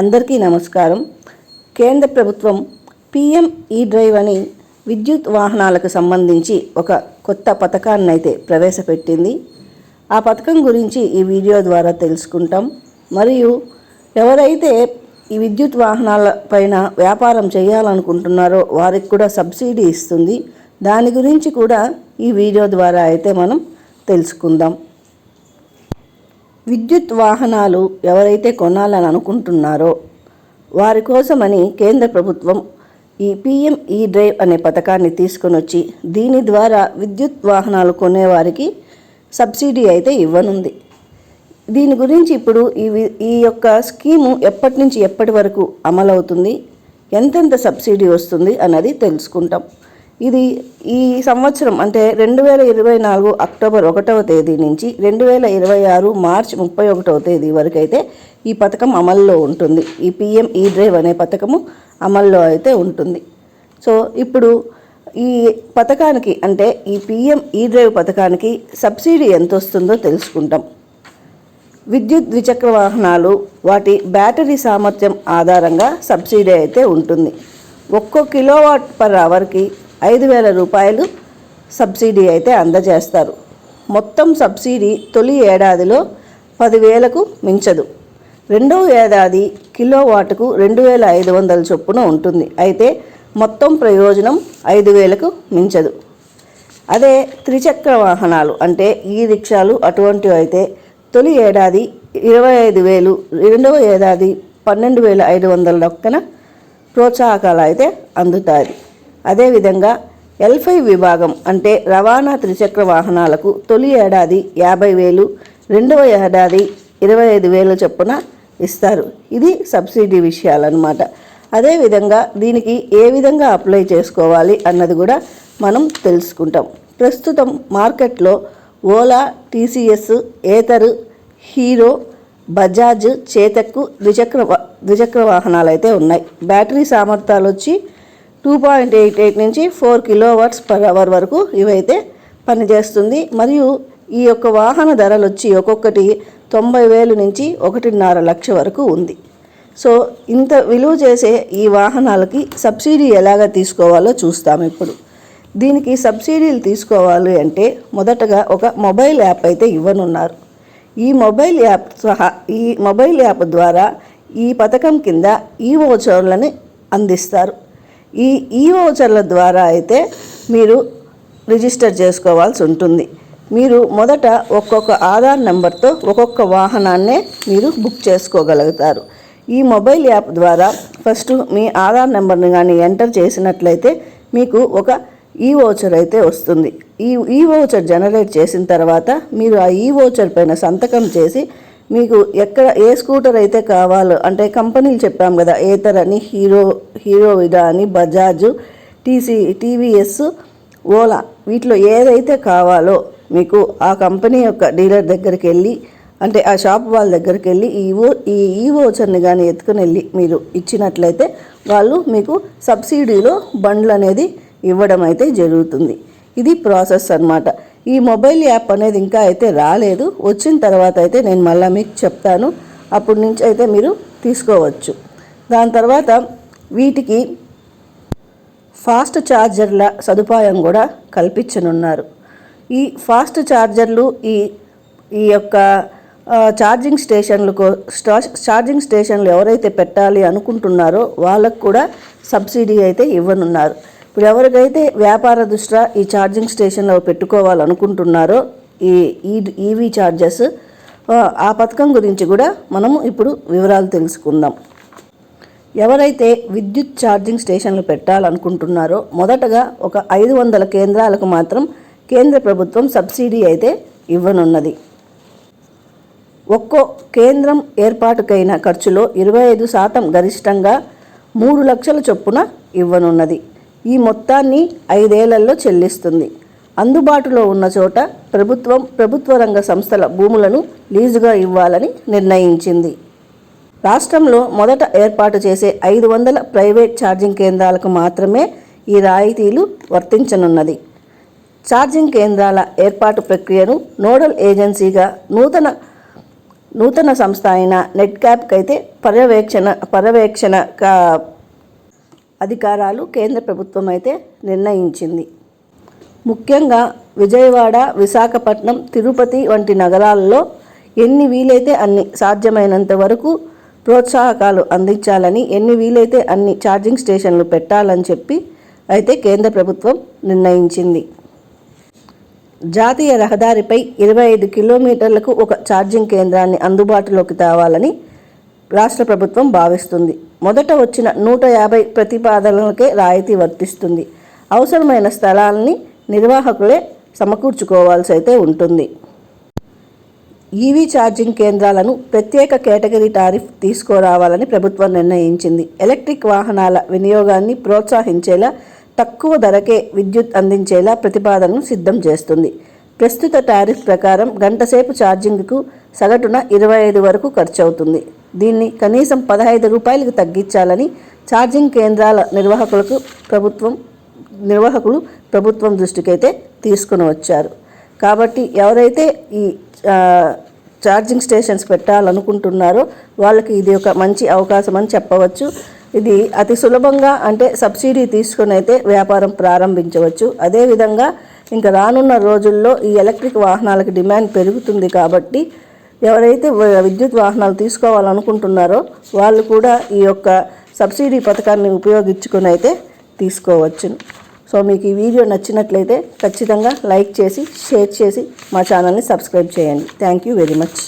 అందరికీ నమస్కారం. కేంద్ర ప్రభుత్వం పిఎం ఈ డ్రైవ్ అని విద్యుత్ వాహనాలకు సంబంధించి ఒక కొత్త పథకాన్ని అయితే ప్రవేశపెట్టింది. ఆ పథకం గురించి ఈ వీడియో ద్వారా తెలుసుకుంటాం. మరియు ఎవరైతే ఈ విద్యుత్ వాహనాల పైన వ్యాపారం చేయాలనుకుంటున్నారో వారికి కూడా సబ్సిడీ ఇస్తుంది. దాని గురించి కూడా ఈ వీడియో ద్వారా అయితే మనం తెలుసుకుందాం. విద్యుత్ వాహనాలు ఎవరైతే కొనాలని అనుకుంటున్నారో వారి కోసమని కేంద్ర ప్రభుత్వం ఈ పిఎం ఈ డ్రైవ్ అనే పథకాన్ని తీసుకొని వచ్చి దీని ద్వారా విద్యుత్ వాహనాలు కొనేవారికి సబ్సిడీ అయితే ఇవ్వనుంది. దీని గురించి ఇప్పుడు ఈ ఈ యొక్క స్కీము ఎప్పటి నుంచి ఎప్పటి వరకు అమలవుతుంది ఎంతెంత సబ్సిడీ వస్తుంది అన్నది తెలుసుకుంటాం. ఇది ఈ సంవత్సరం అంటే రెండు వేల ఇరవై నాలుగు అక్టోబర్ ఒకటవ తేదీ నుంచి రెండు వేల ఇరవై ఆరు మార్చ్ ముప్పై ఒకటవ తేదీ వరకు అయితే ఈ పథకం అమల్లో ఉంటుంది. ఈ పిఎం ఈ డ్రైవ్ అనే పథకము అమల్లో అయితే ఉంటుంది. సో ఇప్పుడు ఈ పథకానికి అంటే ఈ పిఎం ఈ డ్రైవ్ పథకానికి సబ్సిడీ ఎంత వస్తుందో తెలుసుకుంటాం. విద్యుత్ ద్విచక్ర వాహనాలు వాటి బ్యాటరీ సామర్థ్యం ఆధారంగా సబ్సిడీ అయితే ఉంటుంది. ఒక్కో కిలోవాట్ పర్ అవర్కి ఐదు వేల రూపాయలు సబ్సిడీ అయితే అందజేస్తారు. మొత్తం సబ్సిడీ తొలి ఏడాదిలో పదివేలకు మించదు. రెండవ ఏడాది కిలోవాట్కు రెండు వేల ఐదు వందల చొప్పున ఉంటుంది. అయితే మొత్తం ప్రయోజనం ఐదు వేలకు మించదు. అదే త్రిచక్ర వాహనాలు అంటే ఈ రిక్షాలు అటువంటివి అయితే తొలి ఏడాది ఇరవై ఐదు వేలు రెండవ ఏడాది పన్నెండు వేల ఐదు వందల లెక్కన ప్రోత్సాహకాలు అయితే అందుతాయి. అదేవిధంగా ఎల్ఫై విభాగం అంటే రవాణా త్రిచక్ర వాహనాలకు తొలి ఏడాది యాభై వేలు రెండవ ఏడాది ఇరవై ఐదు వేలు చొప్పున ఇస్తారు. ఇది సబ్సిడీ విషయాలన్నమాట. అదేవిధంగా దీనికి ఏ విధంగా అప్లై చేసుకోవాలి అన్నది కూడా మనం తెలుసుకుంటాం. ప్రస్తుతం మార్కెట్లో Ola TVS Ather Hero Bajaj చేతక్కు ద్విచక్ర ద్విచక్ర వాహనాలు అయితే ఉన్నాయి. బ్యాటరీ సామర్థ్యాలు వచ్చి టూ పాయింట్ ఎయిట్ ఎయిట్ నుంచి ఫోర్ కిలోవాట్స్ పర్ అవర్ వరకు ఇవైతే పనిచేస్తుంది. మరియు ఈ యొక్క వాహన ధరలు వచ్చి ఒక్కొక్కటి తొంభై వేలు నుంచి ఒకటిన్నర లక్ష వరకు ఉంది. సో ఇంత విలువ చేసే ఈ వాహనాలకి సబ్సిడీ ఎలాగ తీసుకోవాలో చూస్తాం ఇప్పుడు. దీనికి సబ్సిడీలు తీసుకోవాలి అంటే మొదటగా ఒక మొబైల్ యాప్ అయితే ఇవ్వనున్నారు. ఈ మొబైల్ యాప్ సహా ఈ మొబైల్ యాప్ ద్వారా ఈ పథకం కింద ఈ ఓచర్లని అందిస్తారు. ఈ ఈ ఓచర్ల ద్వారా అయితే మీరు రిజిస్టర్ చేసుకోవాల్సి ఉంటుంది. మీరు మొదట ఒక్కొక్క ఆధార్ నెంబర్తో ఒక్కొక్క వాహనాన్నే మీరు బుక్ చేసుకోగలుగుతారు. ఈ మొబైల్ యాప్ ద్వారా ఫస్ట్ మీ ఆధార్ నెంబర్ని కానీ ఎంటర్ చేసినట్లయితే మీకు ఒక ఈ ఓచర్ అయితే వస్తుంది. ఈ ఈ ఓచర్ జనరేట్ చేసిన తర్వాత మీరు ఆ ఈ ఓచర్ పైన సంతకం చేసి మీకు ఎక్కడ ఏ స్కూటర్ అయితే కావాలో అంటే కంపెనీలు చెప్పాం కదా ఏతర్ అని హీరో హీరో విడా అని బజాజ్ టీసీ టీవీఎస్ ఓలా వీటిలో ఏదైతే కావాలో మీకు ఆ కంపెనీ యొక్క డీలర్ దగ్గరికి వెళ్ళి అంటే ఆ షాప్ వాళ్ళ దగ్గరికి వెళ్ళి ఈ ఓ ఈ ఈ ఓచర్ని కానీ ఎత్తుకుని వెళ్ళి మీరు ఇచ్చినట్లయితే వాళ్ళు మీకు సబ్సిడీలో బండ్లు అనేది ఇవ్వడం అయితే జరుగుతుంది. ఇది ప్రాసెస్ అన్నమాట. ఈ మొబైల్ యాప్ అనేది ఇంకా అయితే రాలేదు. వచ్చిన తర్వాత అయితే నేను మళ్ళీ మీకు చెప్తాను. అప్పటి నుంచి అయితే మీరు తీసుకోవచ్చు. దాని తర్వాత వీటికి ఫాస్ట్ ఛార్జర్ల సదుపాయం కూడా కల్పించనున్నారు. ఈ ఫాస్ట్ ఛార్జర్లు ఈ ఈ యొక్క ఛార్జింగ్ స్టేషన్లకు ఛార్జింగ్ స్టేషన్లు ఎవరైతే పెట్టాలి అనుకుంటున్నారో వాళ్ళకు కూడా సబ్సిడీ అయితే ఇవ్వనున్నారు. ఇప్పుడు ఎవరికైతే వ్యాపార దృష్ట్యా ఈ ఛార్జింగ్ స్టేషన్లో పెట్టుకోవాలనుకుంటున్నారో ఈ ఈ ఈవీ ఛార్జెస్ ఆ పథకం గురించి కూడా మనము ఇప్పుడు వివరాలు తెలుసుకుందాం. ఎవరైతే విద్యుత్ ఛార్జింగ్ స్టేషన్లు పెట్టాలనుకుంటున్నారో మొదటగా ఒక ఐదు వందల కేంద్రాలకు మాత్రం కేంద్ర ప్రభుత్వం సబ్సిడీ అయితే ఇవ్వనున్నది. ఒక్కో కేంద్రం ఏర్పాటుకైన ఖర్చులో ఇరవై ఐదు శాతం గరిష్టంగా మూడు లక్షల చొప్పున ఇవ్వనున్నది. ఈ మొత్తాన్ని ఐదేళ్ళలో చెల్లిస్తుంది. అందుబాటులో ఉన్న చోట ప్రభుత్వం ప్రభుత్వ రంగ సంస్థల భూములను లీజుగా ఇవ్వాలని నిర్ణయించింది. రాష్ట్రంలో మొదట ఏర్పాటు చేసే ఐదు వందల ప్రైవేట్ ఛార్జింగ్ కేంద్రాలకు మాత్రమే ఈ రాయితీలు వర్తించనున్నది. ఛార్జింగ్ కేంద్రాల ఏర్పాటు ప్రక్రియను నోడల్ ఏజెన్సీగా నూతన నూతన సంస్థ అయిన నెట్ క్యాప్కైతే పర్యవేక్షణ పర్యవేక్షణ కా- అధికారాలు కేంద్ర ప్రభుత్వం అయితే నిర్ణయించింది. ముఖ్యంగా విజయవాడ విశాఖపట్నం తిరుపతి వంటి నగరాల్లో ఎన్ని వీలైతే అన్ని సాధ్యమైనంత వరకు ప్రోత్సాహకాలు అందించాలని ఎన్ని వీలైతే అన్ని ఛార్జింగ్ స్టేషన్లు పెట్టాలని చెప్పి అయితే కేంద్ర ప్రభుత్వం నిర్ణయించింది. జాతీయ రహదారిపై ఇరవై ఐదు కిలోమీటర్లకు ఒక ఛార్జింగ్ కేంద్రాన్ని అందుబాటులోకి తేవాలని రాష్ట్ర ప్రభుత్వం భావిస్తుంది. మొదట వచ్చిన నూట యాభై ప్రతిపాదనలకే రాయితీ వర్తిస్తుంది. అవసరమైన స్థలాల్ని నిర్వాహకులే సమకూర్చుకోవాల్సి అయితే ఉంటుంది. ఈవీ ఛార్జింగ్ కేంద్రాలను ప్రత్యేక కేటగిరీ టారిఫ్ తీసుకురావాలని ప్రభుత్వం నిర్ణయించింది. ఎలక్ట్రిక్ వాహనాల వినియోగాన్ని ప్రోత్సహించేలా తక్కువ ధరకే విద్యుత్ అందించేలా ప్రతిపాదనను సిద్ధం చేస్తుంది. ప్రస్తుత టారిఫ్ ప్రకారం గంటసేపు ఛార్జింగ్కు సగటున ఇరవై ఐదు వరకు ఖర్చు అవుతుంది దీన్ని కనీసం పదహైదు రూపాయలకు తగ్గించాలని ఛార్జింగ్ కేంద్రాల నిర్వాహకులకు ప్రభుత్వం నిర్వాహకులు ప్రభుత్వం దృష్టికైతే తీసుకుని వచ్చారు. కాబట్టి ఎవరైతే ఈ ఛార్జింగ్ స్టేషన్స్ పెట్టాలనుకుంటున్నారో వాళ్ళకి ఇది ఒక మంచి అవకాశం అని చెప్పవచ్చు. ఇది అతి సులభంగా అంటే సబ్సిడీ తీసుకుని అయితే వ్యాపారం ప్రారంభించవచ్చు. అదేవిధంగా ఇంకా రానున్న రోజుల్లో ఈ ఎలక్ట్రిక్ వాహనాలకు డిమాండ్ పెరుగుతుంది కాబట్టి ఎవరైతే విద్యుత్ వాహనాలు తీసుకోవాలనుకుంటున్నారో వాళ్ళు కూడా ఈ యొక్క సబ్సిడీ పథకాన్ని ఉపయోగించుకుని అయితే తీసుకోవచ్చును సో మీకు ఈ వీడియో నచ్చినట్లయితే ఖచ్చితంగా లైక్ చేసి షేర్ చేసి మా ఛానల్ని సబ్స్క్రైబ్ చేయండి. Thank you very much.